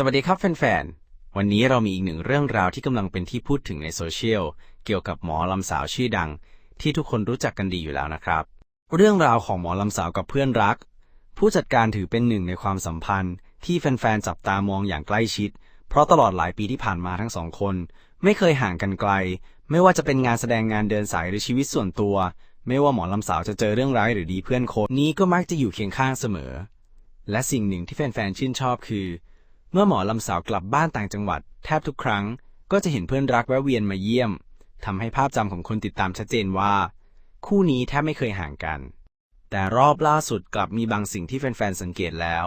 สวัสดีครับแฟนๆ วันนี้เรามีอีกหนึ่งเรื่องราวที่กำลังเป็นที่พูดถึงในโซเชียลเกี่ยวกับหมอลำสาวชื่อดัง ที่ทุกคนรู้จักกันดีอยู่แล้วนะครับ เรื่องราวของหมอลำสาวกับเพื่อนรัก ผู้จัดการถือเป็นหนึ่งในความสัมพันธ์ ที่แฟนๆ จับตามองอย่างใกล้ชิด เพราะตลอดหลายปีที่ผ่านมาทั้งสองคน ไม่เคยห่างกันไกล ไม่ว่าจะเป็นงานแสดงงานเดินสายหรือชีวิตส่วนตัว ไม่ว่าหมอลำสาวจะเจอเรื่องร้ายหรือดีเพื่อนโคนนี้ก็มักจะอยู่เคียงข้างเสมอ และสิ่งหนึ่งที่แฟนๆ ชื่นชอบคือ เมื่อหมอลำสาวกลับบ้านต่างจังหวัด แทบทุกครั้งก็จะเห็นเพื่อนรักแวะเวียนมาเยี่ยมทำให้ภาพจำของคนติดตามชัดเจนว่า คู่นี้แทบไม่เคยห่างกัน แต่รอบล่าสุดกลับมีบางสิ่งที่แฟนๆสังเกตแล้ว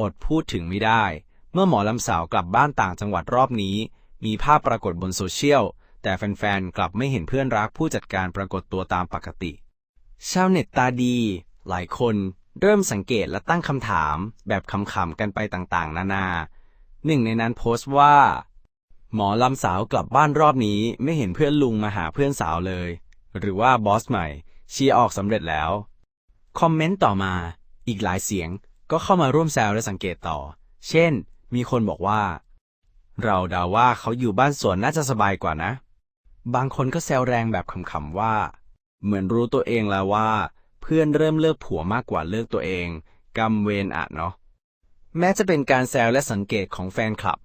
อดพูดถึงไม่ได้ เมื่อหมอลำสาวกลับบ้านต่างจังหวัดรอบนี้ มีภาพปรากฏบนโซเชียลแต่แฟนๆกลับไม่เห็นเพื่อนรักผู้จัดการปรากฏตัวตามปกติ ชาวเน็ตตาดี หลายคน เริ่มสังเกตและตั้งคำถามแบบขำๆกันไปต่างๆ นานา หนึ่งในนั้นโพสต์ว่า หมอลำสาวกลับบ้านรอบนี้ไม่เห็นเพื่อนลุงมาหาเพื่อนสาวเลย หรือว่าบอสใหม่เชียร์ออกสำเร็จแล้ว คอมเมนต์ต่อมา อีกหลายเสียงก็เข้ามาร่วมแซวและสังเกตต่อ เช่น มีคนบอกว่า เราเดาว่าเขาอยู่บ้านสวนน่าจะสบายกว่านะ บางคนก็แซวแรงแบบขำๆว่า เหมือนรู้ตัวเองแล้วว่า เพื่อนเริ่มเลิกผัวมากกว่าเลิกตัวเองกำเวรอะเนาะ แม้จะเป็นการแซวและสังเกตของแฟนคลับ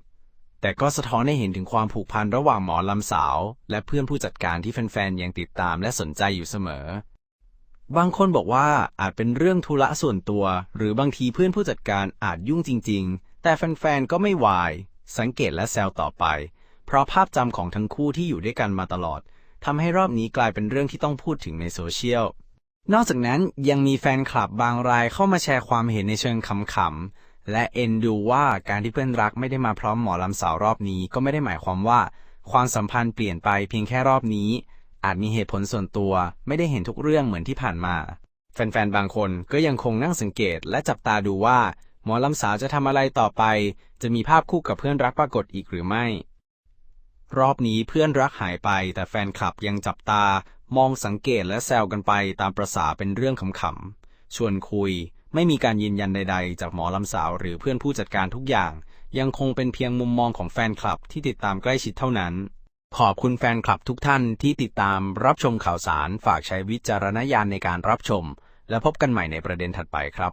แต่ก็สะท้อนให้เห็นถึงความผูกพันระหว่างหมอลำสาว และเพื่อนผู้จัดการที่แฟนๆยังติดตามและสนใจอยู่เสมอ บางคนบอกว่าอาจเป็นเรื่องธุระส่วนตัว หรือบางทีเพื่อนผู้จัดการอาจยุ่งจริง ๆ แต่แฟนๆก็ไม่วาย สังเกตและแซวต่อไป เพราะภาพจำของทั้งคู่ที่อยู่ด้วยกันมาตลอดทำให้รอบนี้กลายเป็นเรื่องที่ต้องพูดถึงในโซเชียล นอกจากนั้นยังมีแฟนคลับบางรายเข้ามาแชร์ความเห็นในเชิงขำๆและเอ็นดูว่าการที่เพื่อนรักไม่ได้มาพร้อมหมอลำสาวรอบนี้ก็ไม่ได้หมายความว่า ความสัมพันธ์เปลี่ยนไปเพียงแค่รอบนี้ อาจมีเหตุผลส่วนตัว ไม่ได้เห็นทุกเรื่องเหมือนที่ผ่านมา แฟนๆบางคนก็ยังคงนั่งสังเกตและจับตาดูว่า หมอลำสาวจะทำอะไรต่อไป จะมีภาพคู่กับเพื่อนรักปรากฏอีกหรือไม่ รอบนี้เพื่อนรักหายไป แต่แฟนคลับยังจับตา มองสังเกตและแซวกันไปตามประษาเป็นเรื่องขำๆ ชวนคุย ไม่มีการยืนยันใดๆ จากหมอลำสาวหรือเพื่อนผู้จัดการทุกอย่าง ยังคงเป็นเพียงมุมมองของแฟนคลับที่ติดตามใกล้ชิดเท่านั้น ขอบคุณแฟนคลับทุกท่านที่ติดตามรับชมข่าวสาร ฝากใช้วิจารณญาณในการรับชม และพบกันใหม่ในประเด็นถัดไปครับ